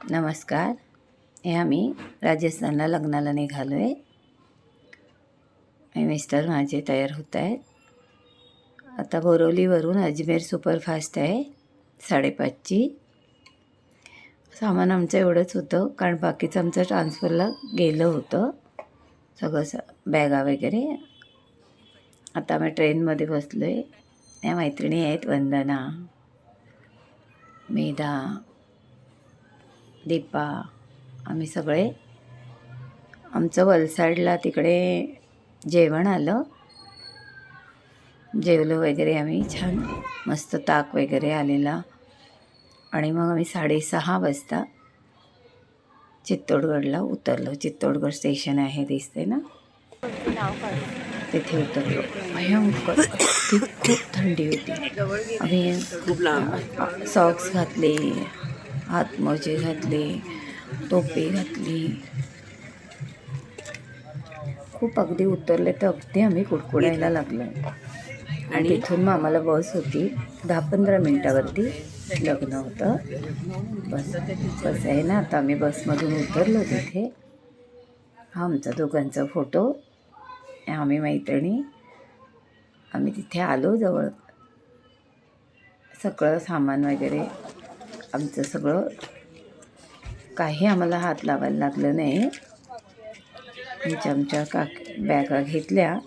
नमस्कार. हे आम्ही राजस्थानला लग्नाला निघालो आहे हे मिस्टर माझे तयार होत आहेत. आता बोरवलीवरून अजमेर सुपरफास्ट आहे साडेपाचची. सामान आमचं एवढंच होतं कारण बाकीचं आमचं ट्रान्सफरला गेलं होतं. सगळं स बॅगा वगैरे. आता आम्ही ट्रेनमध्ये बसलो आहे या मैत्रिणी आहेत वंदना मेधा दीपा आम्ही सगळे. आमचं वलसाडला तिकडे जेवण आलं. जेवलो वगैरे आम्ही छान. मस्त ताक वगैरे आलेला. आणि मग आम्ही साडेसहा वाजता चित्तोडगडला उतरलो. चित्तोडगड स्टेशन आहे दिसते ना? तिथे उतरलो. भयंकर. खूप थंडी होती. आम्ही खूप लांब. सॉक्स घातले. हातमोजे घातले टोपी घातली. खूप अगदी उतरले तर अगदी आम्ही कुडकुडायला लागलो. आणि तिथून मग आम्हाला बस होती. दहा पंधरा मिनटावरती लग्न होतं. बस बस आहे ना? आता आम्ही बसमधून उतरलो तिथे. हा आमचा दोघांचा फोटो. आम्ही मैत्रिणी. आम्ही तिथे आलो जवळ. सगळं सामान वगैरे आमचं सगळं काही आम्हाला हात लावायला लागलं नाही. आमच्या आमच्या काक बॅगा घेतल्या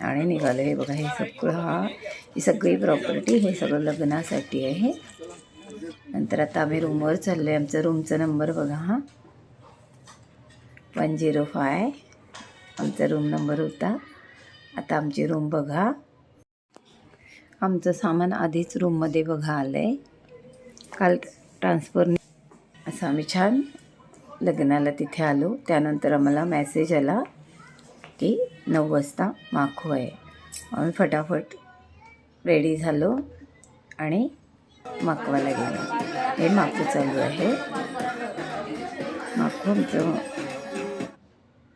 आणि निघालं हे बघा हे सगळं हा ही सगळी प्रॉपर्टी हे सगळं लग्नासाठी आहे. नंतर आता आम्ही रूमवर चाललो आहे आमचा रूमचा नंबर बघा हा. वन झिरो फाय आमचा रूम नंबर होता. आता आमची रूम बघा. आमचं सामान आधीच रूममध्ये बघा आलं आहे काल ट्रान्सफर असं आम्ही छान लग्नाला तिथे आलो. त्यानंतर आम्हाला मॅसेज आला की नऊ वाजता माखू आहे. आम्ही फटाफट रेडी झालो आणि माखवाला गेलो. हे माखू चालू आहे. माखू आमचं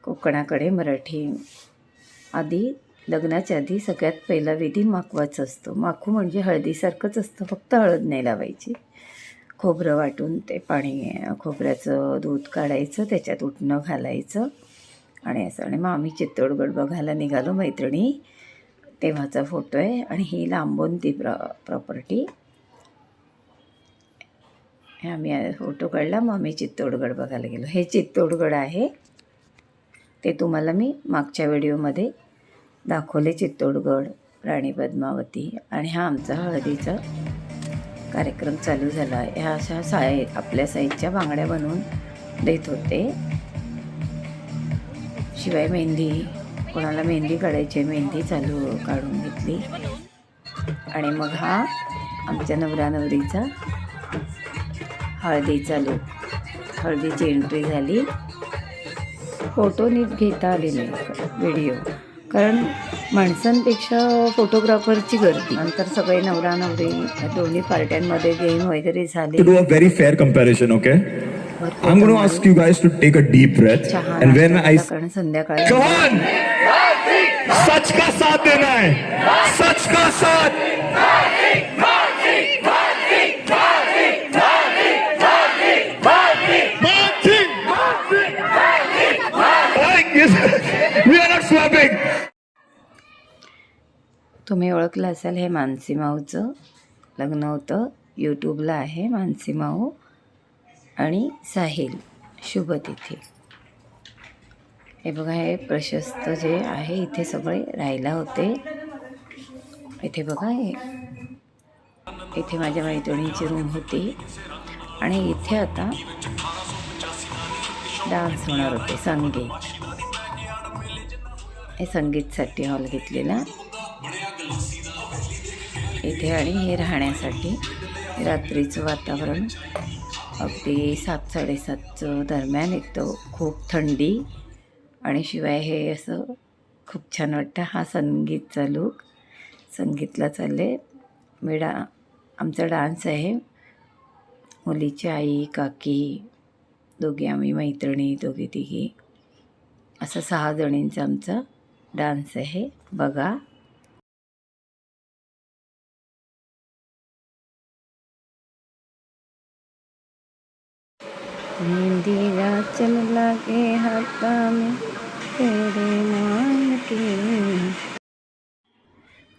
कोकणाकडे मराठी आधी लग्नाच्या आधी सगळ्यात पहिला विधी माखवाच असतो. माखू म्हणजे हळदीसारखंच असतं. फक्त हळद नाही लावायची. खोबरं वाटून ते पाणी खोबऱ्याचं दूध काढायचं त्याच्यात उठणं घालायचं आणि असं. आणि मग आम्ही चित्तोडगड बघायला निघालो मैत्रिणी. तेव्हाचा फोटो आहे आणि ही लांबून ती प्र प्रॉपर्टी आम्ही फोटो काढला मग आम्ही चित्तोडगड बघायला गेलो. हे चित्तोडगड आहे. ते तुम्हाला मी मागच्या व्हिडिओमध्ये दाखवले चित्तोडगड राणी पद्मावती. आणि हा आमचा हळदीचा कार्यक्रम चालू झाला. ह्या अशा साय आपल्या साईजच्या बांगड्या बनवून देत होते. शिवाय मेहंदी कोणाला मेहंदी काढायची मेहंदी चालू काढून घेतली. आणि मग हा आमच्या नवरा नवरीचा हळदी चालू हळदीची एंट्री झाली. फोटो नीट घेता आले नाही व्हिडिओ. कारण माणसांपेक्षा फोटोग्राफरची गर्दी नंतर सगळे नवरा नवरी या दोन्ही पार्ट्यांमध्ये गेम वगैरे झाले to do a very fair comparison, okay? I'm going to ask you guys to take a deep breath. चहा And when I. नाश्ता कारण संध्याकाळी on! सच का साथ देना है सच का साथ are तुम्ही ओळखलं असाल हे मानसी माऊचं लग्न होतं. यूट्यूबला आहे मानसी माऊ आणि साहिल शुभ तिथे. हे बघा हे प्रशस्त जे आहे इथे सगळे राहायला होते. इथे बघा हे. इथे माझ्या मैत्रिणीची रूम होती. आणि इथे आता डान्स होणार होते संगीत. हे संगीतसाठी हॉल घेतलेला इथे आणि हे राहण्यासाठी रात्रीचं वातावरण. अगदी सात साडेसातचं दरम्यान येतं. खूप थंडी आणि शिवाय हे असं खूप छान वाटतं. हा संगीतचा लूक संगीतला चालले. मी डा आमचा डान्स आहे. मुलीची आई काकी दोघी आम्ही मैत्रिणी दोघी तिघी. असं सहा जणींचा आमचा डान्स आहे. बघा. मेहंदी चल लागे हाथा में तेरे मान के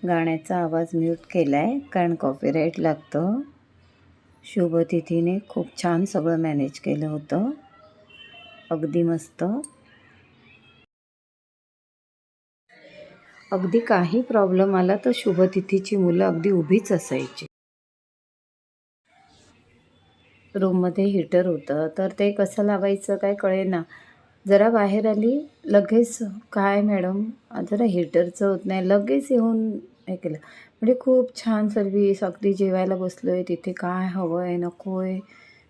गाण्याचा आवाज म्यूट केला आहे कारण कॉपीराईट लागतो. शुभतिथीने खूप छान सगळं मॅनेज केलं होतं. अगदी मस्त. अगदी काही प्रॉब्लेम आला तर शुभतिथीची मुलं अगदी उभीच असायची. रूममध्ये हीटर होतं. तर ते कसं लावायचं काय कळेना. जरा बाहेर आली लगेच काय मॅडम जरा हीटरचं होत नाही. लगेच येऊन हे केलं. म्हणजे खूप छान सर्विस अगदी जेवायला बसलो आहे तिथे काय हवं आहे नको आहे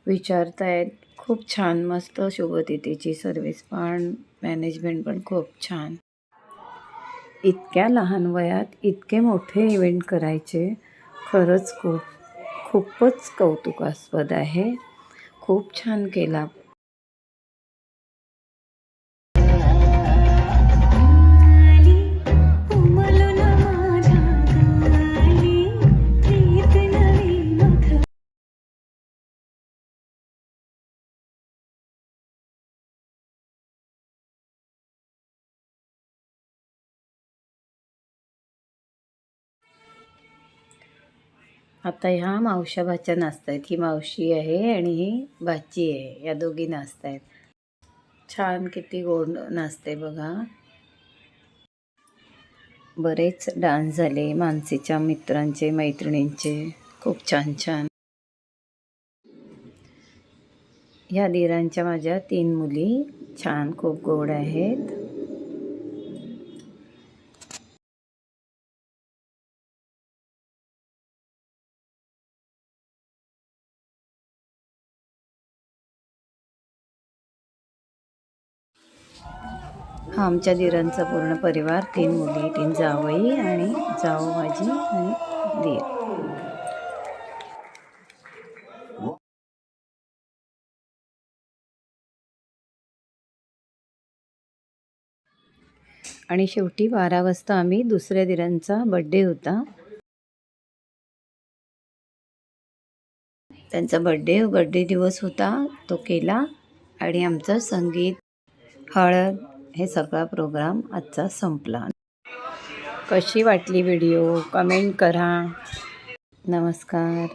विचारतायत. खूप छान मस्त शुभतिथीची सर्विस पण मॅनेजमेंट पण खूप छान. इतक्या लहान वयात इतके मोठे इव्हेंट करायचे खरंच खूप खूपच कौतुकास्पद आहे. खूप छान केला. आता ह्या मावशा भाच्या नाचतायत. आहेत ही मावशी आहे आणि ही भाची आहे. या दोघी नाचतायत. छान किती गोड नाचते बघा. बरेच डान्स झाले. मानसीच्या मित्रांचे मैत्रिणींचे. खूप छान छान. ह्या दिरांच्या माझ्या तीन मुली छान खूप गोड आहेत. हा आमच्या दिरांचा पूर्ण परिवार तीन मुली तीन जावई आणि जाऊ माझी आणि दीर. आणि शेवटी बारा वाजता आम्ही दुसऱ्या दिरांचा बड्डे होता. त्यांचा बड्डे बड्डे दिवस होता तो केला. आणि आमचं संगीत हळद हे सगळा प्रोग्राम आजचा संपला. कशी वाटली व्हिडिओ? कमेंट करा. नमस्कार.